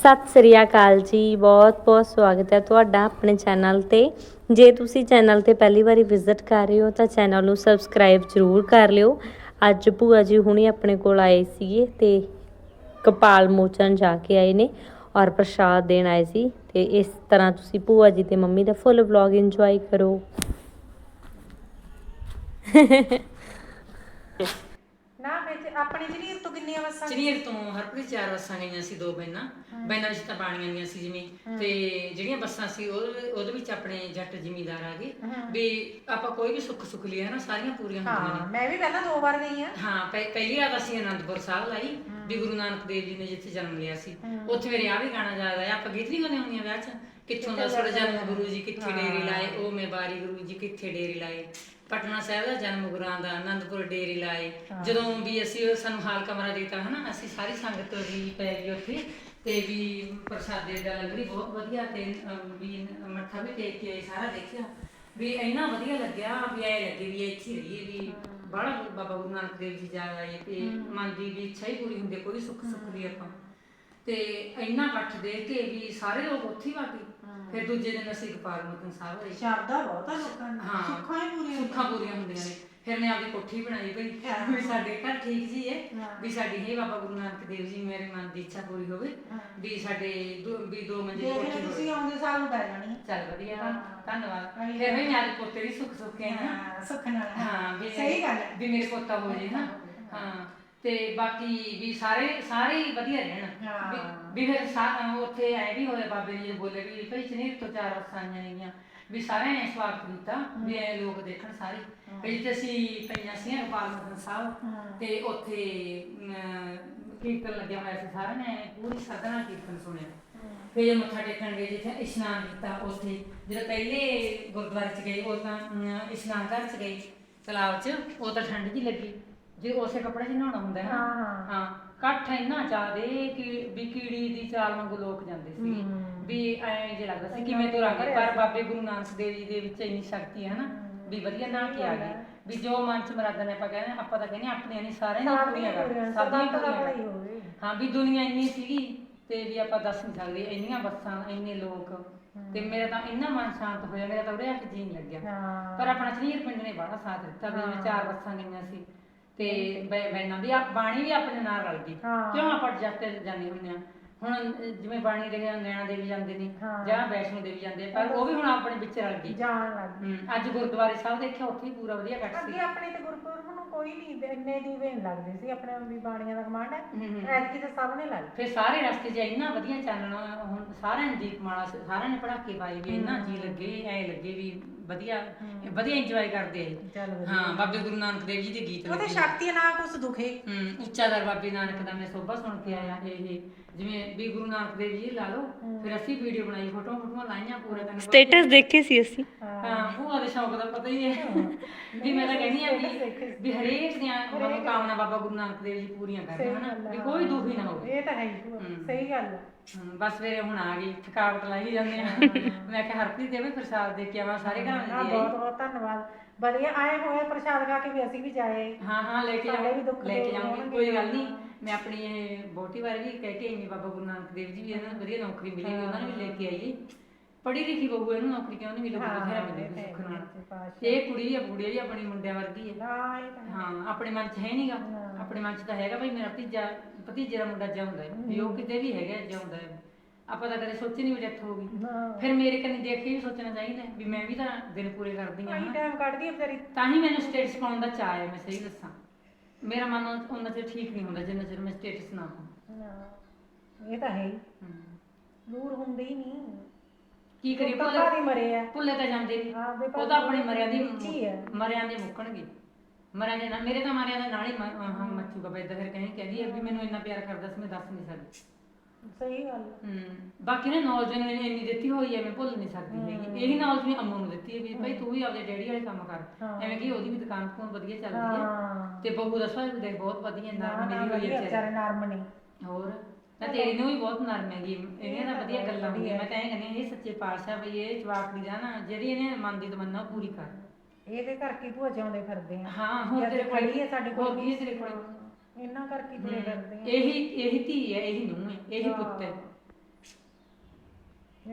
ਸਤਿ ਸ੍ਰੀ ਅਕਾਲ ਜੀ, ਬਹੁਤ ਬਹੁਤ ਸਵਾਗਤ ਹੈ ਤੁਹਾਡਾ ਆਪਣੇ ਚੈਨਲ ਤੇ। ਜੇ ਤੁਸੀਂ ਚੈਨਲ ਤੇ ਪਹਿਲੀ ਵਾਰੀ ਵਿਜ਼ਿਟ ਕਰ ਰਹੇ ਹੋ ਤਾਂ ਚੈਨਲ ਨੂੰ ਸਬਸਕ੍ਰਾਈਬ ਜ਼ਰੂਰ ਕਰ ਲਿਓ। ਅੱਜ ਭੂਆ ਜੀ ਹੁਣੇ ਆਪਣੇ ਕੋਲ ਆਏ ਸੀਗੇ ਤੇ ਕਪਾਲ ਮੋਚਨ ਜਾ ਕੇ ਆਏ ਨੇ ਔਰ ਪ੍ਰਸ਼ਾਦ ਦੇਣ ਆਏ ਸੀ। ਤੇ ਇਸ ਤਰ੍ਹਾਂ ਤੁਸੀਂ ਭੂਆ ਜੀ ਤੇ ਮੰਮੀ ਦਾ ਫੁੱਲ ਵਲੌਗ ਇੰਜੋਏ ਕਰੋ। ਆਪਣੀ ਜਰੀਰ ਤੋਂ ਕਿੰਨੀਆਂ ਵਸਾਂ ਚਰੀਰ ਤੋਂ ਹਰਪ੍ਰੀਤ ਚਾਰ ਬੱਸਾਂ ਗਈਆਂ ਸੀ ਦੋ ਬੈਨਾਂ। ਬੈਨਾਂ ਵਿੱਚ ਤਾਂ ਪਾਣੀਆਂ ਸੀ ਜਿਵੇਂ। ਤੇ ਜਿਹੜੀਆਂ ਬੱਸਾਂ ਸੀ ਉਹ ਉਹਦੇ ਵਿੱਚ ਆਪਣੇ ਜੱਟ ਜ਼ਿਮੀਦਾਰ ਆ ਗਏ। ਵੀ ਆਪਾਂ ਕੋਈ ਵੀ ਸੁੱਖ ਸੁੱਖ ਲਿਆ ਨਾ ਸਾਰੀਆਂ ਪੂਰੀਆਂ ਹੁੰਦੀਆਂ ਹਾਂ ਮੈਂ ਵੀ ਪਹਿਲਾਂ ਦੋ ਵਾਰ ਗਈ ਆ ਨੇ ਹਾਂ ਪਹਿ- ਪਹਿਲੀ ਵਾਰ ਅਸੀਂ ਅਨੰਦਪੁਰ ਸਾਹਿਬ ਲਾਈ ਵੀ ਗੁਰੂ ਨਾਨਕ ਦੇਵ ਜੀ ਨੇ ਜਿੱਥੇ ਜਨਮ ਲਿਆ ਸੀ। ਉੱਥੇ ਮੇਰੇ ਆ ਵੀ ਗਾਣਾ ਯਾਦ ਆਇਆ ਆਪਾਂ ਗੀਤ ਨਹੀਂ ਗਾਉਂਦੇ ਹੁੰਦੀਆਂ ਵਿਆਹ 'ਚ? ਕਿੱਥੋਂ ਦਾ ਸੜ ਜਨਮ ਗੁਰੂ ਜੀ ਕਿੱਥੇ ਡੇਰੇ ਲਾਏ ਉਹ ਮੈਂ ਬਾਰੀ ਗੁਰੂ ਜੀ ਕਿੱਥੇ ਡੇਰੇ ਲਾਏ। ਪਟਨਾ ਸਾਹਿਬ ਦਾ ਜਨਮ ਗੁਰਾਂ ਦਾ ਆਨੰਦਪੁਰ ਡੇਰੇ ਲਾਏ। ਜਦੋਂ ਵੀ ਅਸੀਂ ਸਾਨੂੰ ਹਾਲ ਕਮਰਾ ਦਿੱਤਾ ਹਨਾ ਅਸੀਂ ਸਾਰੀ ਸੰਗਤ ਵੀ ਪੈ ਗਈ ਉੱਥੇ ਤੇ ਵੀ ਪ੍ਰਸਾਦੇ ਦਾ ਲੰਗਰ ਬਹੁਤ ਵਧੀਆ ਤੇ ਅਮ, ਵੀ ਮੱਥਾ ਵੀ ਟੇਕ ਕੇ ਸਾਰਾ ਦੇਖਿਆ। ਵੀ ਇੰਨਾ ਵਧੀਆ ਲੱਗਿਆ ਵੀ ਐ ਲੱਗੇ ਵੀ ਇੱਥੇ ਰਹੀਏ ਵੀ ਬੜਾ ਬਾਬਾ ਗੁਰੂ ਨਾਨਕ ਦੇਵ ਜੀ ਜਾ ਆਏ ਤੇ ਮਨ ਦੀ ਵੀ ਇੱਛਾ ਹੀ ਪੂਰੀ ਹੁੰਦੀ ਹੈ, ਕੋਈ ਸੁੱਖ ਸੁੱਖ ਦੀ ਆਪਾਂ। ਤੇ ਇੰਨਾ ਇਕੱਠ ਦੇ ਕੇ ਵੀ ਸਾਰੇ ਲੋਕ ਉੱਥੇ ਹੀ ਵਾਗੇ ਫਿਰ ਦੂਜੇ ਦਿਨ ਅਸੀਂ ਗੋਪਾਲ ਮੁਕਨ ਸਾਹਿਬ ਗਏ ਸ਼ਰਦਾ ਬਹੁਤ ਆ ਲੋਕਾਂ ਨੂੰ ਹਾਂ। ਸੁੱਖਾਂ ਹੀ ਪੂਰੀਆਂ ਸੁੱਖਾਂ ਪੂਰੀਆਂ ਹੁੰਦੀਆਂ ਨੇ। ਫਿਰ ਮੈਂ ਆਪਦੀ ਕੋਠੀ ਬਣਾਈ ਭਈ ਵੀ ਸਾਡੇ ਘਰ ਠੀਕ ਜੀ ਹੈ। ਵੀ ਸਾਡੀ ਹੈ ਬਾਬਾ ਗੁਰੂ ਨਾਨਕ ਦੇਵ ਜੀ ਮੇਰੇ ਮਨ ਦੀ ਇੱਛਾ ਪੂਰੀ ਹੋਵੇ ਵੀ ਸਾਡੇ ਦੋ ਵੀ ਦੋ ਮੰਜ਼ਿਲ ਦੇਖ ਕੋਠੀ ਲੈ ਹੋਵੇ। ਤੁਸੀਂ ਆਉਂਦੇ ਸਾਲ ਨੂੰ ਪੈ ਜਾਣੀ। ਚੱਲ ਵਧੀਆ ਧੰਨਵਾਦ। ਫਿਰ ਵੀ ਮੇਰੇ ਪੋਤੇ ਦੀ ਸੁੱਖ ਸੁੱਖ ਹੈ। ਨਾ ਹਾਂ ਸੁੱਖ ਨਾਲ। ਹਾਂ ਵੀ ਸਹੀ ਗੱਲ ਹੈ। ਵੀ ਮੇਰੇ ਪੋਤਾ ਹੋ ਜੇ ਨਾ ਹਾਂ। ਤੇ ਬਾਕੀ ਵੀ ਸਾਰੇ ਸਾਰੇ ਹੀ ਵਧੀਆ ਰਹਿਣ। ਹਾਂ। ਵੀ- ਵੀ ਫਿਰ ਸਾ- ਉੱਥੇ ਐ ਵੀ ਹੋਇਆ ਬਾਬੇ ਜੀ ਬੋਲੇ ਵੀ ਭਈ ਚਨੀਰ ਤੋਂ ਚਾਰ ਵਸਾਂ ਨੇਗੀਆਂ ਵੀ ਸਾਰਿਆਂ ਨੇ ਸਵਾਗਤ ਕੀਤਾ ਵੀ ਐ ਲੋਕ ਦੇਖਣ ਸਾਰੇ। ਵੀ ਜਿੱਥੇ ਅਸੀਂ ਪਈਆਂ ਸੀ ਗੋਪਾਲ ਮਦਨ ਸਾਹਿਬ ਤੇ ਉੱਥੇ ਕੀਰਤਨ ਲੱਗਿਆ ਹੋਇਆ ਸੀ ਸਾਰਿਆਂ ਨੇ ਪੂਰੀ ਨਾਲ ਕੀਰਤਨ ਸੁਣਿਆ। ਫਿਰ ਮੱਥਾ ਟੇਕਣ ਗਏ ਜਿੱਥੇ ਇਸ਼ਨਾਨ ਕੀਤਾ ਉੱਥੇ ਜਦੋਂ ਪਹਿਲੇ ਗੁਰਦੁਆਰੇ ਚ ਗਏ ਉਹ ਤਾਂ ਇਸ਼ਨਾਨ ਘਰ ਚ ਗਏ ਤਲਾਬ ਚ ਉਹ ਤਾਂ ਠੰਡ ਜੀ ਲੱਗੀ। ਜੇ ਉਸੇ ਕੱਪੜੇ 'ਚ ਨਹਾਉਣਾ ਹੁੰਦਾ ਹਾਂ, ਹਾਂ। ਹਾਂ ਕੱਠ ਇੰਨਾ ਜ਼ਿਆਦੇ ਕਿ ਵੀ ਕੀੜੀ ਦੀ ਚਾਲ ਵਾਂਗੂ ਲੋਕ ਜਾਂਦੇ ਸੀ। ਵੀ ਐਂ ਜੇ ਲੱਗਦਾ ਸੀ ਕਿਵੇਂ ਤੁਰਾਂਗੇ ਪਰ ਬਾਬੇ ਗੁਰੂ ਨਾਨਕ ਦੇਵ ਜੀ ਦੇ ਵਿੱਚ ਇੰਨੀ ਸ਼ਕਤੀ ਹੈ ਨਾ ਵੀ ਵਧੀਆ ਨਾ ਕੇ ਆ ਵੀ ਜੋ ਮਨ ਚ ਮਰਾਦਾਂ ਨੇ ਆਪਾਂ ਕਹਿੰਦੇ ਆਪਾਂ ਤਾਂ ਕਹਿੰਦੇ ਹਾਂ ਆਪਣੀਆਂ ਨਹੀਂ ਸਾਰਿਆਂ ਦੀਆਂ ਪੂਰੀਆਂ ਕਰ ਸਭ ਦੀਆਂ ਪੂਰੀਆਂ ਕਰ ਹੋਵੇ। ਹਾਂ ਵੀ ਦੁਨੀਆ ਇੰਨੀ ਸੀਗੀ ਤੇ ਵੀ ਆਪਾਂ ਦੱਸ ਨਹੀਂ ਸਕਦੇ ਇੰਨੀਆਂ ਬੱਸਾਂ ਇੰਨੇ ਲੋਕ ਤੇ ਮੇਰਾ ਤਾਂ ਇੰਨਾ ਮਨ ਸ਼ਾਂਤ ਹੋਇਆ ਮੇਰਾ ਤਾਂ ਉਰੇ ਆ ਕੇ ਜੀਣ ਲੱਗਿਆ। ਹਾਂ। ਪਰ ਆਪਣਾ ਚਨੀਰ ਪਿੰਡ ਨੇ ਬੜਾ ਸਾਥ ਦਿੱਤਾ ਵੀ ਜਿਵੇਂ ਚਾਰ ਬੱਸਾਂ ਗਈਆਂ ਸੀ। ਤੇ ਬੈ- ਬੈਨਾਂ ਵੀ ਆ- ਬਾਣੀ ਵੀ ਆਪਣੇ ਨਾਲ ਰਲ ਗਈ ਹਾਂ। ਕਿਉਂ ਆਪਾਂ ਜੱਤੇ ਜਾਂਦੇ ਹੁੰਦੇ ਆ ਹੁਣ ਅਹ, ਜਿਵੇਂ ਬਾਣੀ ਰਹੇ ਨੈਣਾ ਦੇਵੀ ਜਾਂਦੇ ਨੇ ਹਾਂ। ਜਾਂ ਵੈਸ਼ਨੋ ਦੇਵੀ ਜਾਂਦੇ ਆ, ਪਰ ਉਹ ਵੀ ਹੁਣ ਆਪਣੇ ਵਿੱਚ ਰਲ ਗਈ ਜਾਣ ਲੱਗ ਗਈ। ਹਮ, ਅੱਜ ਗੁਰਦੁਆਰੇ ਸਾਹਿਬ ਦੇਖਿਆ ਉੱਥੇ ਹੀ ਪੂਰਾ ਵਧੀਆ ਕੱਟ ਸੀ ਅੱਗੇ ਆਪਣੇ ਤੇ ਗੁਰਪੁਰਬ ਨੂੰ ਕੋਈ ਨਹੀਂ ਇੰਨੇ ਦੀਵੇ ਨਹੀਂ ਲੱਗਦੇ ਸੀ ਆਪਣੇ ਵੀ ਬਾਣੀਆਂ ਦਾ ਕਮਾਂਡ ਹੈ ਹਮ। ਐਤਕੀ ਤਾਂ ਸਭ ਨੇ ਲੱਗ ਫਿਰ ਸਾਰੇ ਰਸਤੇ 'ਚ ਇੰਨਾ ਵਧੀਆ ਚਾਨਣਾ ਹੁਣ ਸਾਰਿਆਂ ਨੇ ਦੀਪਮਾਲਾ ਸ- ਸਾਰਿਆਂ ਨੇ ਪੜਾਕੇ ਪਾਏ ਵੀ ਇੰਨਾ ਜੀ ਲੱਗੇ ਐ ਲੱਗੇ ਵੀ ਵਧੀਆ ਵਧੀਆ ਇੰਜੋਏ ਕਰਦੇ ਆ ਚੱਲ ਹਾਂ ਬਾਬੇ ਗੁਰੂ ਨਾਨਕ ਦੇਵ ਜੀ ਦੇ ਗੀਤ ਉਹਦੇ ਲੱਗੇ। ਸ਼ਕਤੀ ਨਾ ਕੁਛ ਦੁਖੇ? ਹਮ ਉੱਚਾ ਦਰ ਬਾਬੇ ਨਾਨਕ ਦਾ ਮੈਂ ਸੋਭਾ ਸੁਣ ਕੇ ਆਇਆ ਇਹ। ਜਿਵੇਂ ਵੀ ਗੁਰੂ ਨਾਨਕ ਦੇਵ ਜੀ ਲਾ ਲਓ ਫਿਰ ਅਸੀਂ ਵੀਡੀਓ ਬਣਾਈ ਫੋਟੋ ਫੋਟੋ ਲਾਈਆਂ ਪੂਰਾ ਦਿਨ ਸਟੇਟਸ ਦੇਖੇ ਸੀ ਅਸੀਂ। ਹਾਂ ਭੂਆ ਦੇ ਸ਼ੌਕ ਦਾ ਪਤਾ ਹੀ ਹੈ। ਵੀ ਮੈਂ ਤਾਂ ਕਹਿੰਦੀ ਆ ਵੀ ਵੀ ਹਰੇਕ ਦੀਆਂ ਮਨੋਕਾਮਨਾ ਬਾਬਾ ਗੁਰੂ ਨਾਨਕ ਦੇਵ ਜੀ ਪੂਰੀਆਂ ਕਰਨ ਹਨਾ ਵੀ ਕੋਈ ਦੁੱਖ ਨਾ ਹੋਵੇ। ਇਹ ਤਾਂ ਹੈ ਹੀ ਭੂਆ, ਸਹੀ ਗੱਲ ਹੈ ਹਮ, ਬਸ ਫਿਰ ਹੁਣ ਆ ਗਈ ਥਕਾਵਟ ਲਾਈ ਜਾਂਦੇ ਆ। ਮੈਂ ਕਿਹਾ ਹਰਪ੍ਰੀਤ ਦੇਵੇ ਪ੍ਰਸਾਦ ਦੇ ਕੇ ਆਵਾਂ ਸਾਰੇ ਘਰਾਂ ਹਾਂ ਦੇ ਬਹੁਤ ਬਹੁਤ ਧੰਨਵਾਦ। ਵਧੀਆ ਆਏ ਹੋਏ ਪ੍ਰਸ਼ਾਦ ਖਾ ਕੇ ਵੀ ਅਸੀਂ ਵੀ ਜਾਏ। ਹਾਂ ਹਾਂ ਲੈ ਕੇ ਸਾਡੇ ਵੀ ਜਾਓ ਦੁੱਖ ਲੈ ਕੇ ਦੂਰ ਹੋਣਗੇ। ਕੋਈ ਗੱਲ ਨਹੀਂ ਮੈਂ ਆਪਣੀ ਇਹ ਬੋਟੀ ਬਾਰੇ ਵੀ ਕਹਿ ਕੇ ਆਈ ਹਾਂ ਬਾਬਾ ਗੁਰੂ ਨਾਨਕ ਦੇਵ ਜੀ ਵੀ ਇਹਨਾਂ ਨੂੰ ਵਧੀਆ ਨੌਕਰੀ ਮਿਲੀ ਉਹਨਾਂ ਨੂੰ ਵੀ ਲੈ ਕੇ ਆਈਏ। ਪੜ੍ਹੀ ਲਿਖੀ ਬਹੂ ਇਹਨੂੰ ਨੌਕਰੀ ਕਿਉਂ ਨਹੀਂ ਮਿਲੀ? ਬਥੇਰਾ ਮਿਲੇ ਸੁੱਖ ਨਾਲ। ਇਹ ਕੁੜੀ ਆ ਬੁੜੀ ਵੀ ਆਪਣੀ ਮੁੰਡਿਆਂ ਵਰਗੀ ਹੈ। ਹਾਂ ਆਪਣੇ ਮਨ 'ਚ ਹੈ ਨਹੀਂਗਾ ਆਪਣੇ ਮਨ 'ਚ ਤਾਂ ਹੈਗਾ ਭਾਈ ਮੇਰਾ ਭਤੀਜਾ ਭਤੀਜੇ ਦਾ ਮੁੰਡਾ ਜਿਉਂਦਾ ਹੈ। ਵੀ ਉਹ ਕਿਤੇ ਵੀ ਹੈਗਾ ਜਿਉਂਦਾ ਹੈ। ਆਪਾਂ ਤਾਂ ਕਦੇ ਸੋਚੀ ਨਹੀਂ ਵੀ ਡੈਥ ਹੋ ਗਈ। ਫਿਰ ਮੇਰੇ ਕੰਨੀ ਦੇਖ ਕੇ ਵੀ ਸੋਚਣਾ ਚਾਹੀਦਾ ਵੀ ਮੈਂ ਵੀ ਤਾਂ ਦਿਨ ਪੂਰੇ ਕਰਦੀ ਹਾਂ ਟਾਈਮ ਕੱਢਦੀ ਆ ਵਿਚਾਰੀ। ਤਾਂ ਹੀ ਮੈਨੂੰ ਸਟੇਟਸ ਪਾਉਣ ਦਾ ਚਾਅ ਹੈ ਮੈਂ ਸਹੀ ਦੱਸਾਂ। ਮੇਰਾ ਮਨ ਉਹਨਾਂ ਚਿਰ ਠੀਕ ਨਹੀਂ ਹੁੰਦਾ ਜਿੰਨਾ ਚਿਰ ਮੈਂ ਸਟੇਟਸ ਨਾ ਪਾਵਾਂ ਨਾ, ਇਹ ਤਾਂ ਹੈ ਹੀ। ਹਮ। ਦੂਰ ਹੁੰਦੇ ਹੀ ਨਹੀਂ। ਕੀ ਕਰੀਏ ਭੁੱਲੇ ਦੀ ਮਰੇ ਆ। ਭੁੱਲੇ ਤਾਂ ਜਾਂਦੇ ਨਹੀਂ ਹਾਂ, ਵੀ ਉਹ ਤਾਂ ਆਪਣੇ ਮਰਿਆਂ ਦੀ ਵਿੱਚ ਹੀ ਹੈ। ਮਰਿਆਂ ਦੇ ਮੁੱਕਣਗੇ। ਮਰਿਆਂ ਦੇ ਨਾਲ ਮੇਰੇ ਤਾਂ ਮਰਿਆਂ ਦੇ ਨਾਲ ਹੀ ਮ- ਮੱਛੂ ਬਾਬਾ ਇਦਾਂ ਫਿਰ ਕਹੀਂ ਕਹਿੰਦੀ ਹੈ ਵੀ ਮੈਨੂੰ ਇੰਨਾ ਪਿਆਰ ਕਰਦਾ ਸੀ ਮੈਂ ਦੱਸ ਨਹੀਂ ਸਕਦੀ। ਸਹੀ ਗੱਲ। ਹਮ ਬਾਕੀ ਨਾ ਨੌਲੇਜ ਨੇ ਇੰਨੀ ਦਿੱਤੀ ਹੋਈ ਹੈ ਮੈਂ ਭੁੱਲ ਨਹੀਂ ਸਕਦੀ ਹੈਗੀ। ਇਹੀ ਨੌਲੇਜ ਮੈਂ ਅੰਮੂ ਨੂੰ ਦਿੱਤੀ ਹੈ ਵੀ ਭਾਈ ਤੂੰ ਵੀ ਆਪਦੇ ਡੈਡੀ ਵਾਲੇ ਕੰਮ ਕਰ। ਐਵੇਂ ਕਿ ਉਹਦੀ ਵੀ ਦੁਕਾਨ ਕੋਲ ਵਧੀਆ ਚੱਲਦੀ ਹੈ ਹਾਂ। ਤੇ ਬਹੂ ਦਾ ਸੁਭਾਅ ਵੀ ਦੇਖ ਬਹੁਤ ਵਧੀਆ ਨਾ ਨਰਮ ਨਾ ਮੇਰੀ ਹੋਈ ਵਧੀਆ ਹੈ ਵਿਚਾਰੇ ਨਰਮ ਨੇ। ਹੋਰ? ਮੈਂ ਤੇਰੀ ਨੂੰ ਵੀ ਬਹੁਤ ਨਰਮ ਹੈਗੀ ਇਹਨੇ ਤਾਂ ਵਧੀਆ ਗੱਲਾਂ ਹੁੰਦੀਆਂ। ਮੈਂ ਤਾਂ ਇਹ ਕਹਿੰਦੀ ਹਾਂ, ਇਹ ਸੱਚੇ ਪਾਤਸ਼ਾਹ ਬਈ ਇਹ ਜਵਾਕ ਦੀ ਜਾਨ ਜਿਹੜੀ ਇਹਨੇ ਮਨ ਦੀ ਤਮੰਨਾ ਉਹ ਪੂਰੀ ਕਰ। ਇਹਦੇ ਕਰਕੇ ਭੂਆ ਚਾਉਂਦੇ ਫਿਰਦੇ ਆ। ਹਾਂ ਹੁਣ ਤੇਰੇ ਕੋਲ ਖੜੀ ਹੈ ਸਾਡੇ ਕੋਲ ਹੋ ਗਈ ਹੈ ਤੇਰੇ ਕੋਲ? ਇਹਨਾਂ ਕਰਕੇ ਤੁਰੇ ਫਿਰਦੇ ਆ। ਇਹੀ ਇਹੀ ਧੀ ਹੈ ਇਹੀ ਨੂੰਹ ਹੈ ਇਹੀ ਪੁੱਤ ਹੈ।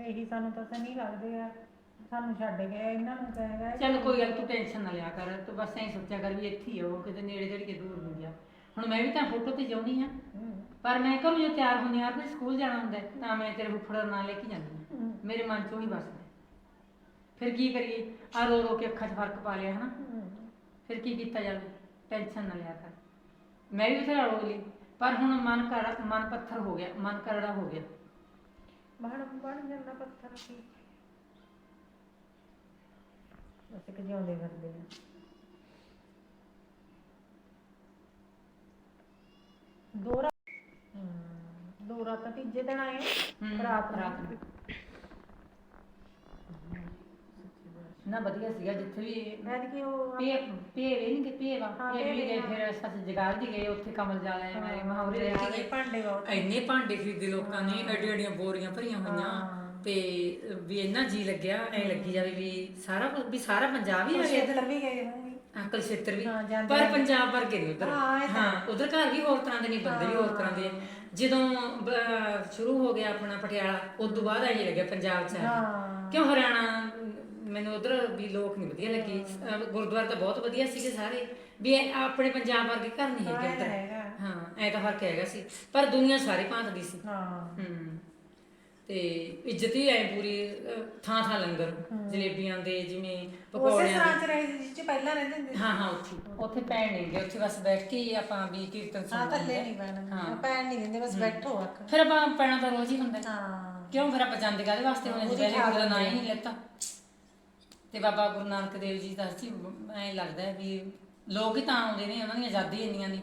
ਇਹੀ ਸਾਨੂੰ ਤਾਂ ਸਹੀ ਲੱਗਦੇ ਆ। ਸਾਨੂੰ ਛੱਡ ਗਏ ਇਹਨਾਂ ਨੂੰ ਕਹਿ ਗਏ ਚੱਲ ਕੋਈ ਗੱਲ ਤੂੰ ਟੈਨਸ਼ਨ ਨਾ ਲਿਆ ਕਰ। ਤੂੰ ਬਸ ਐਂ ਸੋਚਿਆ ਕਰ ਵੀ ਇੱਥੇ ਹੀ ਆ ਉਹ ਕਿਤੇ ਨੇੜੇ ਤੇੜੇ ਕੇ ਦੂਰ ਨਹੀਂ ਗਿਆ। ਹੁਣ ਮੈਂ ਵੀ ਤਾਂ ਫੋਟੋ ਤੇ ਜਾਉਣੀ ਆ। ਹੂੰ। ਪਰ ਮੈਂ ਘਰੋਂ ਜੋ ਤਿਆਰ ਹੁੰਦੀ ਆ ਆਪਣੇ ਸਕੂਲ ਜਾਣਾ ਹੁੰਦਾ ਹੈ, ਤਾਂ ਮੈਂ ਤੇਰੇ ਫੁੱਫੜ ਦਾ ਨਾਂ ਲੈ ਕੇ ਜਾਂਦੀ ਹਾਂ। ਹੂੰ। ਮੇਰੇ ਮਨ ਚੋਂ ਹੀ ਬਸਦਾ ਹੈ। ਫਿਰ ਕੀ ਕਰੀਏ? ਆ ਰੋ ਰੋ ਕੇ ਅੱਖਾਂ 'ਚ ਫ਼ਰਕ ਪਾ ਲਿਆ ਹਨਾ? ਹੂੰ। ਫਿਰ ਕੀ ਕੀਤਾ ਜਾਵੇ? ਟੈਨਸ਼ਨ ਨਾ ਲਿਆ ਕਰ। ਮੈਂ ਵੀ ਬਥੇਰਾ ਲਈ ਪਰ ਹੁਣ ਮਨ ਕਰ ਮਨ ਪੱਥਰ ਹੋ ਗਿਆ ਮਨ ਕਰੜਾ ਹੋ ਗਿਆ। ਬਣ ਬਣ ਜਾਂਦਾ ਪੱਥਰ ਕੀ। ਅਸੀਂ ਕਿ ਜਿਉਂਦੇ ਫਿਰਦੇ ਆ? ਦੋ ਰਾਤ ਹੂੰ, ਦੋ ਰਾਤ ਤੀਜੇ ਦਿਨ ਆਏ ਰਾਤ। ਰਾਤ ਨੂੰ। ਨਾ। ਵਧੀਆ ਸੀਗਾ ਜਿੱਥੇ ਵੀ ਮੈਂ ਕਿ ਉਹ ਪੇ ਪੇਵੇ ਨਹੀਂ ਕਿ ਪੇਵਾ ਹਾਂ, ਇਹ ਵੀ ਭੇਵੇ, ਗਏ ਹਾਂ। ਫਿਰ ਸੱਚ ਜਗਾਰ ਗਏ ਉੱਥੇ ਕਮਲ ਜਾ ਆਏ ਮੇਰੇ ਮਹਾਵਰੇ ਰਹਿ ਆਲੇ ਗਏ। ਭਾਂਡੇ ਬਹੁਤ। ਇੰਨੇ ਭਾਂਡੇ ਖਰੀਦੇ ਲੋਕਾਂ ਨੇ ਐਡੀਆਂ ਐਡੀਆਂ ਬੋਰੀਆਂ ਭਰੀਆਂ ਹੋਈਆਂ ਹਾਂ। ਤੇ ਵੀ ਇੰਨਾ ਜੀ ਲੱਗਿਆ ਐ ਲੱਗੀ ਜਾਵੇ ਵੀ ਸਾਰਾ ਕੁਝ- ਵੀ ਸਾਰਾ ਪੰਜਾਬ ਹੀ ਆ ਗਿਆ। ਵੀ ਗਏ ਹੋਣਗੇ। ਅੰਕਲ ਛੇਤਰ ਵੀ। ਹਾਂ, ਜਾਂਦੇ ਪਰ। ਪੰਜਾਬ ਵਰਗੇ ਨਹੀਂ ਉਧਰ। ਹਾਂ, ਇਹ ਤਾਂ ਹਾਂ ਉਧਰ ਘਰ ਵੀ ਹੋਰ ਤਰ੍ਹਾਂ ਦੇ ਨਹੀਂ ਬੰਦੇ ਵੀ ਹੋਰ ਤਰ੍ਹਾਂ ਦੇ। ਆ। ਜਦੋਂ ਬ- ਸ਼ੁਰੂ ਹੋ ਗਿਆ ਆਪਣਾ ਪਟਿਆਲਾ ਉਸ ਤੋਂ ਬਾਅਦ ਆਈ ਲੱਗਿਆ ਪੰਜਾਬ ਚ ਆ। ਹਾਂ। ਕਿਉਂ ਹਰਿਆਣਾ ਮੈਨੂੰ ਉਧਰ ਵੀ ਲੋਕ ਨਹੀਂ ਵਧੀਆ ਲੱਗੇ। ਅਹ, ਗੁਰਦੁਆਰੇ ਤਾਂ ਬਹੁਤ ਵਧੀਆ ਸੀਗੇ ਸਾਰੇ। ਵੀ ਇਹ ਆਪਣੇ ਪੰਜਾਬ ਵਰਗੇ ਘਰ ਨਹੀਂ ਹਾਂ, ਹੈਗੇ ਤਾਂ ਉੱਧਰ ਹੈਗਾ। ਹਾਂ ਐ ਤਾਂ ਫ਼ਰਕ ਹੈਗਾ ਸੀ। ਪਰ ਦੁਨੀਆ ਸਾਰੇ ਭਾਂਤ ਦੀ ਸੀ। ਹਾਂ। ਹੂੰ। ਤੇ ਇੱਜ਼ਤ ਹੀ ਐ ਪੂਰੀ ਅਹ, ਥਾਂ ਥਾਂ ਲੰਗਰ ਜਲੇਬੀਆਂ ਦੇ ਜਿਵੇਂ ਉਸੇ ਪਕੌੜਿਆਂ ਦੇ। ਸਰਾਂ ਚ ਰਹੇ ਸੀ ਜਿਸ ਚ ਪਹਿਲਾਂ ਰਹਿੰਦੇ ਹੁੰਦੇ ਸੀ। ਹਾਂ ਹਾਂ ਉੱਥੇ। ਉੱਥੇ ਪੈਣ ਨਹੀਂ ਗਏ ਉੱਥੇ ਬਸ ਬੈਠ ਕੇ ਹੀ ਆਪਾਂ ਵੀ ਕੀਰਤਨ ਹਾਂ ਸੁਣਦੇ ਥੱਲੇ ਹੁੰਦੇ। ਨਹੀਂ ਹਾਂ। ਪੈਣ ਨਹੀਂ ਦਿੰਦੇ ਬਸ ਬੈਠੋ ਆਖ ਫਿਰ ਆਪਾਂ ਪੈਣਾ ਤਾਂ ਰੋਜ਼ ਹੀ ਹੁੰਦਾ। ਹੈ। ਹਾਂ ਕਿਉਂ ਫਿਰ ਆਪਾਂ ਜਾਂਦੇ ਕਾਹਦੇ ਵਾਸਤੇ ਜਿਵੇਂ ਠਾਕ ਗੁਰੂ ਦਾ ਨਾਂ ਹੀ ਨਹੀਂ ਲੈਤਾ। ਤੇ ਬਾਬਾ ਗੁਰੂ ਨਾਨਕ ਦੇਵ ਜੀ ਦਾ ਸੀ ਐਂ ਲੱਗਦਾ ਹੈ ਵੀ ਲੋਕ ਹੀ ਤਾਂ ਆਉਂਦੇ ਨੇ ਉਹਨਾਂ ਦੀਆਂ ਆਜ਼ਾਦੀ ਇੰਨੀਆਂ ਨਹੀਂ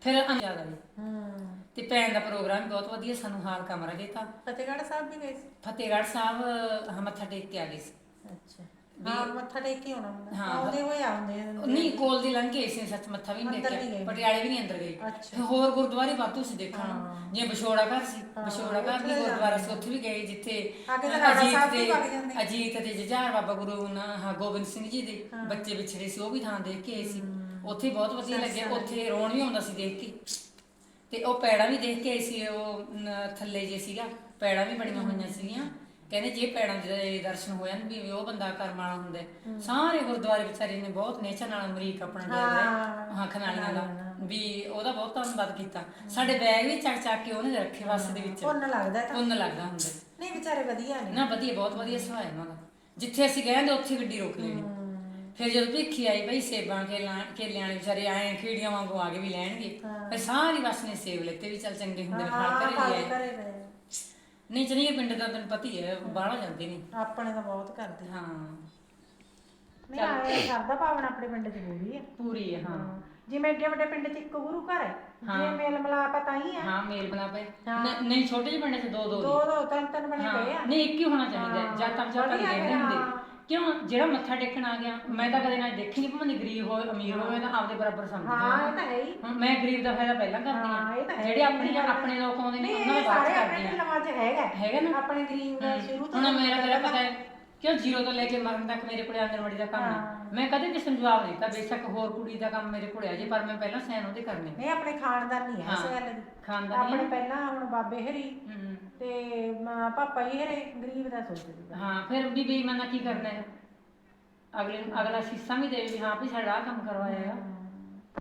ਫਿਰ ਅੰਜਾਦਾ ਜੀ ਹੂੰ। ਤੇ ਪੈਣ ਦਾ ਪ੍ਰੋਗਰਾਮ ਵੀ ਬਹੁਤ ਵਧੀਆ ਸਾਨੂੰ ਹਾਲ ਕਮਰਾ ਦਿੱਤਾ। ਫਤਿਹਗੜ੍ਹ ਸਾਹਿਬ ਵੀ ਗਏ ਸੀ? ਫਤਿਹਗੜ੍ਹ ਸਾਹਿਬ ਹਾਂ ਮੱਥਾ ਟੇਕ ਕੇ ਆ ਗਏ ਸੀ। ਅੱਛਾ। ਹਾਂ ਮੱਥਾ ਟੇਕ ਕੇ ਆਉਣਾ ਹੁੰਦਾ। ਹਾਂ। ਆਉਂਦੇ ਹੋਏ ਆਉਂਦੇ ਆ। ਨਹੀਂ ਕੋਲ ਦੀ ਲੰਘ ਕੇ ਸੀ ਸੱਚ ਮੱਥਾ ਵੀ ਨਹੀਂ ਅੰਦਰ ਨਹੀਂ ਦੇਖਿਆ। ਪਟਿਆਲੇ ਵੀ ਨਹੀਂ ਅੰਦਰ ਗਏ। ਅੱਛਾ। ਫਿਰ ਹੋਰ ਗੁਰਦੁਆਰੇ ਵਾਧੂ ਸੀ ਦੇਖਣ ਨੂੰ। ਜਿਵੇਂ ਵਿਛੋੜਾ ਘਰ ਸੀ ਵਿਛੋੜਾ ਘਰ ਵੀ ਗੁਰਦੁਆਰਾ ਸੀ ਉੱਥੇ ਵੀ ਗਏ ਜਿੱਥੇ ਅੱਗੇ ਤਾਂ ਰਾਣਾ ਸਾਹਿਬ ਵੀ ਤੇ ਵਗ ਜਾਂਦੇ। ਅਜੀਤ ਤੇ ਜੁਝਾਰ ਬਾਬਾ ਗੁਰੂ ਨਾ ਹਾਂ ਗੋਬਿੰਦ ਸਿੰਘ ਜੀ ਦੇ ਬੱਚੇ ਵਿਛੜੇ ਸੀ ਉਹ ਵੀ ਥਾਂ ਦੇਖ ਕੇ ਆਏ ਸੀ। ਉੱਥੇ ਬਹੁਤ ਵਧੀਆ ਲੱਗਿਆ। ਉੱਥੇ ਰੋਣ ਵੀ ਆਉਂਦਾ ਸੀ ਦੇਖ ਕੇ। ਤੇ ਉਹ ਪੈੜਾ ਵੀ ਦੇਖ ਕੇ ਆਏ ਸੀ ਉਹ ਨ- ਥੱਲੇ ਜੇ ਸੀਗਾ ਪੈੜਾ ਵੀ ਬਣੀਆਂ ਹੋਈਆਂ ਸੀਗੀਆਂ। ਕਹਿੰਦੇ ਜੇ ਪੈੜਾਂ ਦੇ ਦਰਸ਼ਨ ਹੋ ਜਾਣ ਵੀ ਉਹ ਬੰਦਾ ਕਰਮ ਵਾਲਾ ਹੁੰਦਾ ਹੈ। ਸਾਰੇ ਗੁਰਦੁਆਰੇ ਵਿਚਾਰੇ ਨੇ ਬਹੁਤ ਨੇਚਰ ਨਾਲ ਅਮਰੀਕ ਆਪਣਾ ਦੇ ਰਿਹਾ ਹਾਂ ਖਨਾਲੀਆਂ ਦਾ। ਵੀ ਉਹਦਾ ਬਹੁਤ ਧੰਨਵਾਦ ਕੀਤਾ। ਸਾਡੇ ਬੈਗ ਵੀ ਚੱਕ ਚੱਕ ਕੇ ਉਹਨੇ ਰੱਖੇ ਬੱਸ ਦੇ ਵਿੱਚ। ਪੁੰਨ ਲੱਗਦਾ ਤਾਂ। ਪੁੰਨ ਲੱਗਦਾ ਹੁੰਦਾ ਨਹੀਂ ਵਿਚਾਰੇ ਵਧੀਆ ਨੇ। ਨਾ ਵਧੀਆ ਬਹੁਤ ਵਧੀਆ ਸੁਭਾਅ ਹੈ ਉਹਨਾਂ ਦਾ। ਜਿੱਥੇ ਅਸੀਂ ਗਏ ਉੱਥੇ ਗੱਡੀ ਰੋਕ ਲੈਣੀ। ਫਿਰ ਜਦੋਂ ਭਿੱਖੀ ਆਈ ਬਈ ਸੇਬਾਂ ਕੇ ਕੇਲਿਆਂ ਵਾਲੇ ਵਿਚਾਰੇ ਆਏ ਖੀੜੀਆਂ ਵਾਂਗੂ ਆ ਕੇ ਵੀ ਲੈਣਗੇ। ਫਿਰ ਸਾਰੀ ਬੱਸ ਨੇ ਸੇਬ ਲੈਤੇ ਵੀ ਚੱਲ ਚੰਗੇ ਹੁੰਦੇ ਨੇ ਫਲ ਹਾਂ ਘਰੇ ਪਾਲ ਲਿਆਏ। ਕਰੇ ਗਏ ਨਹੀਂ ਚਣੀਏ ਪਿੰਡ ਦਾ ਤੈਨੂੰ ਪਤਾ ਹੀ ਹੈ ਬਾਹਲਾ ਜਾਂਦੇ ਨੇ। ਆਪਣੇ ਤਾਂ ਬਹੁਤ ਕਰਦੇ। ਹਾਂ। ਨਹੀਂ ਆਏ ਸਰਦਾ ਭਾਵਨ ਆਪਣੇ ਪਿੰਡ ਚ ਪੂਰੀ ਹੈ ਪੂਰੀ ਹੈ। ਹਾਂ। ਜਿਵੇਂ ਏਡੇ ਵੱਡੇ ਪਿੰਡ ਚ ਇੱਕ ਗੁਰੂ ਘਰ ਹੈ ਜੇ ਮੇਲ ਮਲਾਪ ਤਾਂ ਹੀ ਆ। ਹਾਂ ਮੇਲ ਬਣਾ ਪਏ ਨ- ਨਹੀਂ ਛੋਟੇ ਜਿਹੇ ਪਿੰਡ 'ਚ ਦੋ ਦੋ ਦੋ ਦੋ ਤਿੰਨ ਤਿੰਨ ਬਣੇ ਪਏ ਆ। ਹਾਂ ਨਹੀਂ ਇੱਕ ਹੀ ਹੋਣਾ ਚਾਹੀਦਾ ਹੈ, ਜਦ ਤੱਕ ਜਦ ਤੱਕ ਵਧੀਆ ਦੇਖਦੇ ਫਿਰ, ਹੁੰਦੇ। ਹਾਂ। ਕਿਉਂ ਜਿਹੜਾ ਮੱਥਾ ਟੇਕਣ ਆ ਗਿਆ ਮੈਂ ਤਾਂ ਕਦੇ ਨਾ ਦੇਖੀ ਨਹੀਂ ਭਾਵੇਂ ਗਰੀਬ ਹੋਵੇ ਅਮੀਰ ਹੋਵੇ ਤਾਂ ਆਪਦੇ ਬਰਾਬਰ ਸਮਝਦੀ ਹਾਂ ਹਾਂ ਇਹ ਤਾਂ ਹੈ ਹੀ। ਹੁਣ ਮੈਂ ਗਰੀਬ ਦਾ ਫਾਇਦਾ ਪਹਿਲਾਂ ਕਰਦੀ ਹਾਂ, ਇਹ ਤਾਂ ਹਾਂ ਹੈ। ਜਿਹੜੇ ਆਪਣੇ ਆਪਣੇ ਲੋਕ ਆਉਂਦੇ ਨੇ ਨਹੀਂ ਉਹਨਾਂ ਇਹ ਦਾ ਬਾਅਦ ਸਾਰੇ ਚ ਆਪਣੇ ਕਰਦੀ ਹਾਂ ਫਿਲਮਾਂ ਚ ਹੈਗਾ। ਹੈਗਾ ਨਾ? ਆਪਣੇ ਗਰੀਬ ਦਾ ਸ਼ੁਰੂ ਤੋਂ ਹੁਣ ਮੇਰਾ ਤੇਰਾ ਪਤਾ ਹੈ ਕਿਉਂ ਜ਼ੀਰੋ ਤੋਂ ਲੈ ਕੇ ਮਰਨ ਤੱਕ ਮੇਰੇ ਕੋਲੇ ਆਂਗਣਵਾੜੀ ਦਾ ਕੰਮ ਹੈ। ਮੈਂ ਕਦੇ ਕਿਸੇ ਨੂੰ ਜਵਾਬ ਨਹੀਂ ਦਿੱਤਾ ਬੇਸ਼ੱਕ ਹੋਰ ਕੁੜੀ ਦਾ ਕੰਮ ਮੇਰੇ ਕੋਲੇ ਆ ਜੇ ਪਰ ਮੈਂ ਪਹਿਲਾਂ ਸੈਨ ਉਹਦੇ ਕਰਨੇ। ਨਹੀਂ ਆਪਣੇ ਖਾਨਦਾਨ ਨਹੀਂ ਹੈ ਇਸ ਗੱਲ ਦੀ। ਖਾਨਦਾਨੀ ਆਪਣੇ ਪਹਿਲਾਂ ਹੁਣ ਬਾਬੇ ਹਰੀ ਹਮ, ਤੇ ਮ- ਪਾਪਾ ਜੀ ਹਰੇ ਗਰੀਬ ਦਾ ਸੋਚਦੇ ਹਾਂ। ਫਿਰ ਵੀ ਬੇਈਮਾਨਾ ਕੀ ਕਰਨਾ ਹੈ? ਅਗਲੇ ਨੂੰ ਅਗਲਾ ਸੀਸਾ ਵੀ ਦੇਵੇ ਵੀ ਹਾਂ ਵੀ ਸਾਡਾ ਆਹ ਕੰਮ ਕਰਵਾਇਆ ਹੈਗਾ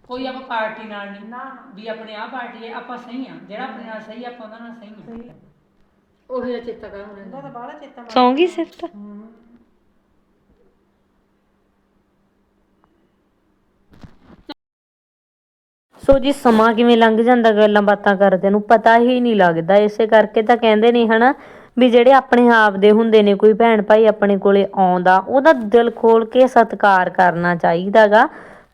ਕੋਈ ਆਪਾਂ ਪਾਰਟੀ ਨਾਲ ਨਹੀਂ ਨਾ। ਵੀ ਆਪਣੇ ਆਹ ਪਾਰਟੀ ਹੈ ਆਪਾਂ ਸਹੀ ਆ ਜਿਹੜਾ ਆਪਣੇ ਨਾਲ ਸਹੀ ਆ, ਆਪਾਂ ਉਹਨਾਂ ਨਾਲ ਸਹੀ ਆ ਸਹੀ ਉਹ ਜਿਹਾ ਚੇਤਾ ਕਰ ਹੁਣ ਉਹਦਾ ਤਾਂ ਬਾਹਲਾ ਚੇਤਾ ਮਾਰ ਸੌਂਗੀ ਸਿਫਤ ਹੂੰ। ਸੋ ਜੀ, ਸਮਾਂ ਕਿਵੇਂ ਲੰਘ ਜਾਂਦਾ ਗੱਲਾਂ ਬਾਤਾਂ ਕਰਦੇ ਨੂੰ? ਪਤਾ ਹੀ ਨਹੀਂ ਲੱਗਦਾ। ਇਸੇ ਕਰਕੇ ਤਾਂ ਕਹਿੰਦੇ ਨੇ ਹਨਾ ਵੀ ਜਿਹੜੇ ਆਪਣੇ ਆਪ ਦੇ ਹੁੰਦੇ ਨੇ, ਕੋਈ ਭੈਣ ਭਾਈ ਆਪਣੇ ਕੋਲੇ ਆਉਂਦਾ, ਉਹਦਾ ਦਿਲ ਖੋਲ ਕੇ ਸਤਿਕਾਰ ਕਰਨਾ ਚਾਹੀਦਾਗਾ।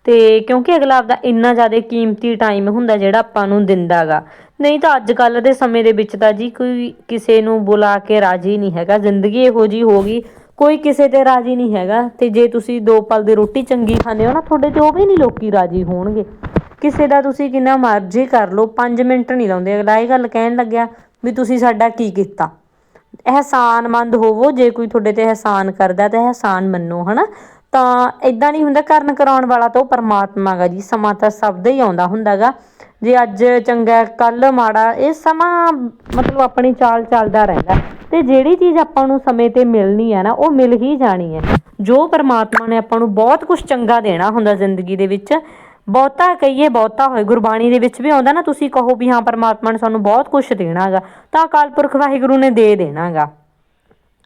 ਤੇ ਕਿਉਂਕਿ ਅਗਲਾ ਆਪਦਾ ਇੰਨਾ ਜ਼ਿਆਦਾ ਕੀਮਤੀ ਟਾਈਮ ਹੁੰਦਾ ਜਿਹੜਾ ਆਪਾਂ ਨੂੰ ਦਿੰਦਾਗਾ। ਨਹੀਂ ਤਾਂ ਅੱਜ ਕੱਲ ਦੇ ਸਮੇਂ ਦੇ ਵਿੱਚ ਤਾਂ ਜੀ ਕੋਈ ਕਿਸੇ ਨੂੰ ਬੁਲਾ ਕੇ ਰਾਜੀ ਨਹੀਂ ਹੈਗਾ। ਜ਼ਿੰਦਗੀ ਇਹੋ ਜੀ ਹੋ ਗਈ, ਕੋਈ ਕਿਸੇ ਤੇ ਰਾਜੀ ਨਹੀਂ ਹੈਗਾ। ਤੇ ਜੇ ਤੁਸੀਂ ਦੋ ਪਲ ਦੀ ਰੋਟੀ ਚੰਗੀ ਖਾਂਦੇ ਹੋ ਨਾ, ਤੁਹਾਡੇ ਤੇ ਉਹ ਵੀ ਨਹੀਂ ਲੋਕੀ ਰਾਜੀ ਹੋਣਗੇ। ਕਿਸੇ ਦਾ ਤੁਸੀਂ ਕਿੰਨਾ ਮਰਜ਼ੀ ਕਰ ਲਓ 5 ਮਿੰਟ ਨਹੀਂ ਲਾਉਂਦੇ। ਅਗਲਾ ਇਹ ਗੱਲ ਕਹਿਣ ਲੱਗਿਆ ਵੀ ਤੁਸੀਂ ਸਾਡਾ ਕੀ ਕੀਤਾ? ਅਹਿਸਾਨਮੰਦ ਹੋਵੋ, ਜੇ ਕੋਈ ਤੁਹਾਡੇ ਤੇ ਅਹਿਸਾਨ ਕਰਦਾ ਤਾਂ ਅਹਿਸਾਨ ਮੰਨੋ, ਹਨਾ? ਤਾਂ ਇਦਾਂ ਨਹੀਂ ਹੁੰਦਾ, ਕਰਨ ਕਰਾਉਣ ਵਾਲਾ ਤਾਂ ਉਹ ਪਰਮਾਤਮਾ ਗਾ ਜੀ, ਸਮਾਂ ਤਾਂ ਸਭ ਦਾ ਹੀ ਆਉਂਦਾ ਹੁੰਦਾਗਾ ਜੇ ਅੱਜ ਚੰਗਾ ਕੱਲ ਮਾੜਾ, ਇਹ ਸਮਾਂ ਮਤਲਬ ਆਪਣੀ ਚਾਲ ਚੱਲਦਾ ਰਹਿੰਦਾ। ਤੇ ਜਿਹੜੀ ਚੀਜ਼ ਆਪਾਂ ਨੂੰ ਸਮੇਂ ਤੇ ਮਿਲਣੀ ਹੈ ਨਾ, ਉਹ ਮਿਲ ਹੀ ਜਾਣੀ ਹੈ। ਜੋ ਪਰਮਾਤਮਾ ਨੇ ਆਪਾਂ ਨੂੰ ਬਹੁਤ ਕੁਝ ਚੰਗਾ ਦੇਣਾ ਹੁੰਦਾ ਜ਼ਿੰਦਗੀ ਦੇ ਵਿੱਚ ਬਹੁਤਾ ਕਹੀਏ ਬਹੁਤਾ ਹੋਏ, ਗੁਰਬਾਣੀ ਦੇ ਵਿੱਚ ਵੀ ਆਉਂਦਾ ਨਾ, ਤੁਸੀਂ ਕਹੋ ਵੀ ਹਾਂ, ਪਰਮਾਤਮਾ ਨੇ ਸਾਨੂੰ ਬਹੁਤ ਕੁਝ ਦੇਣਾਗਾ, ਤਾਂ ਅਕਾਲ ਪੁਰਖ ਵਾਹਿਗੁਰੂ ਨੇ ਦੇ ਦੇਣਾਗਾ।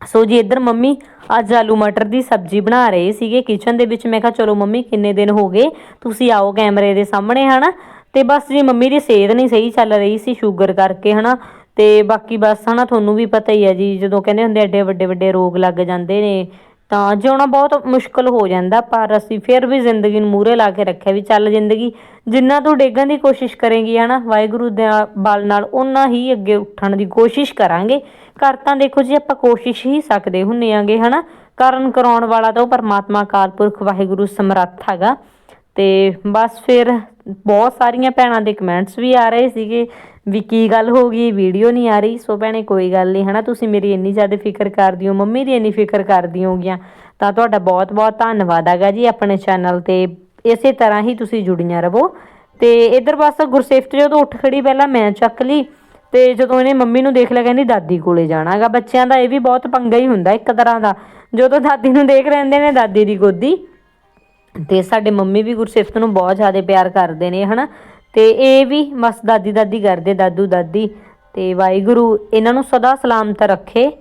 ਸੋ ਜੀ, ਇੱਧਰ ਮੰਮੀ ਅੱਜ ਆਲੂ ਮਟਰ ਦੀ ਸਬਜ਼ੀ ਬਣਾ ਰਹੇ ਸੀਗੇ ਕਿਚਨ ਦੇ ਵਿੱਚ, ਮੈਂ ਕਿਹਾ ਚਲੋ ਮੰਮੀ, ਕਿੰਨੇ ਦਿਨ ਹੋ ਗਏ, ਤੁਸੀਂ ਆਓ ਕੈਮਰੇ ਦੇ ਸਾਹਮਣੇ, ਹਨਾ? ਤੇ ਬਸ ਜੀ, ਮੰਮੀ ਦੀ ਸਿਹਤ ਨਹੀਂ ਸਹੀ ਚੱਲ ਰਹੀ ਸੀ ਸ਼ੂਗਰ ਕਰਕੇ, ਹਨਾ? ਤੇ ਬਾਕੀ ਬਸ, ਹਨਾ, ਤੁਹਾਨੂੰ ਵੀ ਪਤਾ ਹੀ ਹੈ ਜੀ, ਜਦੋਂ ਕਹਿੰਦੇ ਹੁੰਦੇ ਐਡੇ ਵੱਡੇ ਵੱਡੇ ਰੋਗ ਲੱਗ ਜਾਂਦੇ ਨੇ ਤਾਂ ਜਿਉਣਾ ਬਹੁਤ ਮੁਸ਼ਕਲ ਹੋ ਜਾਂਦਾ, ਪਰ ਅਸੀਂ ਫਿਰ ਵੀ ਜ਼ਿੰਦਗੀ ਨੂੰ ਮੂਹਰੇ ਲਾ ਕੇ ਰੱਖਿਆ ਵੀ ਚੱਲ ਜ਼ਿੰਦਗੀ ਜਿੰਨਾ ਤੂੰ ਡੇਗਣ ਦੀ ਕੋਸ਼ਿਸ਼ ਕਰੇਂਗੀ ਹਨਾ, ਵਾਹਿਗੁਰੂ ਦੇ ਬਲ ਨਾਲ ਓਨਾ ਹੀ ਅੱਗੇ ਉੱਠਣ ਦੀ ਕੋਸ਼ਿਸ਼ ਕਰਾਂਗੇ। ਕਰ ਤਾਂ ਦੇਖੋ ਜੀ ਆਪਾਂ ਕੋਸ਼ਿਸ਼ ਹੀ ਸਕਦੇ ਹੁੰਨੇ ਆਂਗੇ ਹਨਾ, ਕਰਨ ਕਰਾਉਣ ਵਾਲਾ ਤਾਂ ਉਹ ਪਰਮਾਤਮਾ ਅਕਾਲ ਪੁਰਖ ਵਾਹਿਗੁਰੂ ਸਮਰੱਥ ਹੈਗਾ। ਤੇ ਬਸ ਫਿਰ ਬਹੁਤ ਸਾਰੀਆਂ ਭੈਣਾਂ ਦੇ ਕਮੈਂਟਸ ਵੀ ਆ ਰਹੇ ਸੀਗੇ ਵੀ ਕੀ ਗੱਲ ਹੋ ਗਈ ਵੀਡੀਓ ਨਹੀਂ ਆ ਰਹੀ। ਸੋ ਭੈਣੇ ਕੋਈ ਗੱਲ ਨਹੀਂ, ਹਨਾ? ਤੁਸੀਂ ਮੇਰੀ ਇੰਨੀ ਜ਼ਿਆਦਾ ਫਿਕਰ ਕਰਦੀ ਹੋ, ਮੰਮੀ ਦੀ ਇੰਨੀ ਫਿਕਰ ਕਰਦੀ ਹੋਗੀਆਂ, ਤਾਂ ਤੁਹਾਡਾ ਬਹੁਤ ਬਹੁਤ ਧੰਨਵਾਦ ਹੈਗਾ ਜੀ ਆਪਣੇ ਚੈਨਲ ਤੇ। ਇਸੇ ਤਰ੍ਹਾਂ ਹੀ ਤੁਸੀਂ ਜੁੜੀਆਂ ਰਹੋ। ਤੇ ਇਧਰ ਬਸ ਗੁਰਸੇਫਟ ਜਦੋਂ ਉੱਠ ਖੜੀ, ਪਹਿਲਾਂ ਮੈਂ ਚੱਕ ਲਈ, ਤੇ ਜਦੋਂ ਇਹਨੇ ਮੰਮੀ ਨੂੰ ਦੇਖ ਲਿਆ, ਕਹਿੰਦੀ ਦਾਦੀ ਕੋਲੇ ਜਾਣਾਗਾ ਬੱਚਿਆਂ ਦਾ ਇਹ ਵੀ ਬਹੁਤ ਪੰਗਾ ਹੀ ਹੁੰਦਾ ਇੱਕ ਤਰ੍ਹਾਂ ਦਾ। ਜਦੋਂ ਦਾਦੀ ਨੂੰ ਦੇਖ ਰਹਿੰਦੇ ਨੇ, ਦਾਦੀ ਦੀ ਗੋਦੀ। ਤੇ ਸਾਡੇ ਮੰਮੀ ਵੀ ਗੁਰਸਿਫਤ ਨੂੰ ਬਹੁਤ ਜ਼ਿਆਦਾ ਪਿਆਰ ਕਰਦੇ ਨੇ, ਹਨਾ? ਤੇ ਇਹ ਵੀ ਬਸ ਦਾਦੀ ਦਾਦੀ ਕਰਦੇ, ਦਾਦੂ ਦਾਦੀ। ਤੇ ਵਾਹਿਗੁਰੂ ਇਹਨਾਂ ਨੂੰ ਸਦਾ ਸਲਾਮਤ ਰੱਖੇ।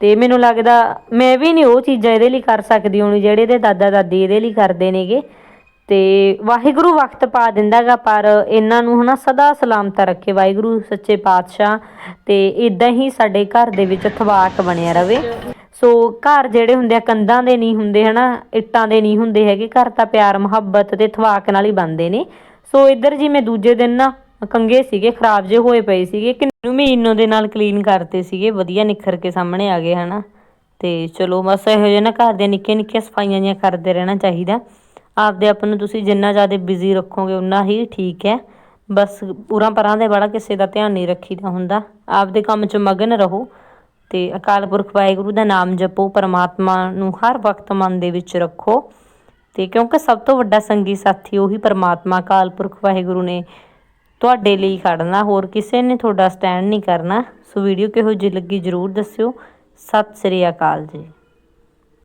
ਤੇ ਮੈਨੂੰ ਲੱਗਦਾ ਮੈਂ ਵੀ ਨਹੀਂ ਉਹ ਚੀਜ਼ਾਂ ਇਹਦੇ ਲਈ ਕਰ ਸਕਦੀ ਹੁਣ ਜਿਹੜੇ ਇਹਦੇ ਦਾਦਾ ਦਾਦੀ ਇਹਦੇ ਲਈ ਕਰਦੇ ਨੇਗੇ। ਤੇ ਵਾਹਿਗੁਰੂ ਵਕਤ ਪਾ ਦਿੰਦਾਗਾ, ਪਰ ਇਹਨਾਂ ਨੂੰ ਹਨਾ ਸਦਾ ਸਲਾਮਤਾ ਰੱਖੇ ਵਾਹਿਗੁਰੂ, ਸੱਚੇ ਪਾਤਸ਼ਾਹ। ਤੇ ਇਦਾਂ ਹੀ ਸਾਡੇ ਘਰ ਦੇ ਵਿੱਚ ਥਵਾਕ ਬਣਿਆ ਰਵੇ। ਸੋ ਘਰ ਜਿਹੜੇ ਹੁੰਦੇ ਆ, ਕੰਧਾਂ ਦੇ ਨਹੀਂ ਹੁੰਦੇ ਹਨਾ, ਇੱਟਾਂ ਦੇ ਨਹੀਂ ਹੁੰਦੇ ਹੈਗੇ, ਘਰ ਤਾਂ ਪਿਆਰ, ਮੁਹੱਬਤ ਤੇ ਥਵਾਕ ਨਾਲ ਹੀ ਬਣਦੇ ਨੇ। ਸੋ ਇੱਧਰ ਜੀ ਦੂਜੇ ਦਿਨ ਨਾ ਕੰਗੇ ਸੀਗੇ, ਖਰਾਬ ਜੇ ਹੋਏ ਪਏ ਸੀਗੇ, ਕਿੰਨੂ ਵੀ ਦੇ ਨਾਲ ਕਲੀਨ ਕਰਤੇ ਸੀਗੇ, ਵਧੀਆ ਨਿਖਰ ਕੇ ਸਾਹਮਣੇ ਆ ਗਏ ਹਨਾ। ਤੇ ਚਲੋ ਬਸ ਇਹੋ ਜਿਹੇ ਨਾ ਘਰ ਦੇ ਨਿੱਕੇ ਨਿੱਕੇ ਸਫਾਈਆਂ ਜਿਹੀਆਂ ਕਰਦੇ ਰਹਿਣਾ ਚਾਹੀਦਾ। ਆਪਦੇ ਆਪ ਨੂੰ ਤੁਸੀਂ ਜਿੰਨਾ ਜ਼ਿਆਦਾ ਬਿਜ਼ੀ ਰੱਖੋਗੇ ਉਨਾ ਹੀ ਠੀਕ ਹੈ। ਬਸ ਪੂਰਾ ਪਰਾਂ ਦੇ ਬੜਾ ਕਿਸੇ ਦਾ ਧਿਆਨ ਨਹੀਂ ਰੱਖੀਦਾ ਹੁੰਦਾ। ਆਪਦੇ ਕੰਮ 'ਚ ਮਗਨ ਰਹੋ। ਤੇ ਅਕਾਲ ਪੁਰਖ ਵਾਹਿਗੁਰੂ ਦਾ ਨਾਮ ਜਪੋ, ਪਰਮਾਤਮਾ ਨੂੰ ਹਰ ਵਕਤ ਮਨ ਦੇ ਵਿੱਚ ਰੱਖੋ। ਤੇ ਕਿਉਂਕਿ ਸਭ ਤੋਂ ਵੱਡਾ ਸੰਗੀ ਸਾਥੀ ਉਹੀ ਪਰਮਾਤਮਾ, ਅਕਾਲ ਪੁਰਖ ਵਾਹਿਗੁਰੂ ਨੇ ਤੁਹਾਡੇ ਲਈ ਖੜਨਾ, ਹੋਰ ਕਿਸੇ ਨੇ ਤੁਹਾਡਾ ਸਟੈਂਡ ਨਹੀਂ ਕਰਨਾ। ਸੋ ਵੀਡੀਓ ਕਿਹੋ ਜਿਹੀ ਲੱਗੀ ਜਰੂਰ ਦੱਸਿਓ। ਸਤਿ ਸ੍ਰੀ ਅਕਾਲ ਜੀ।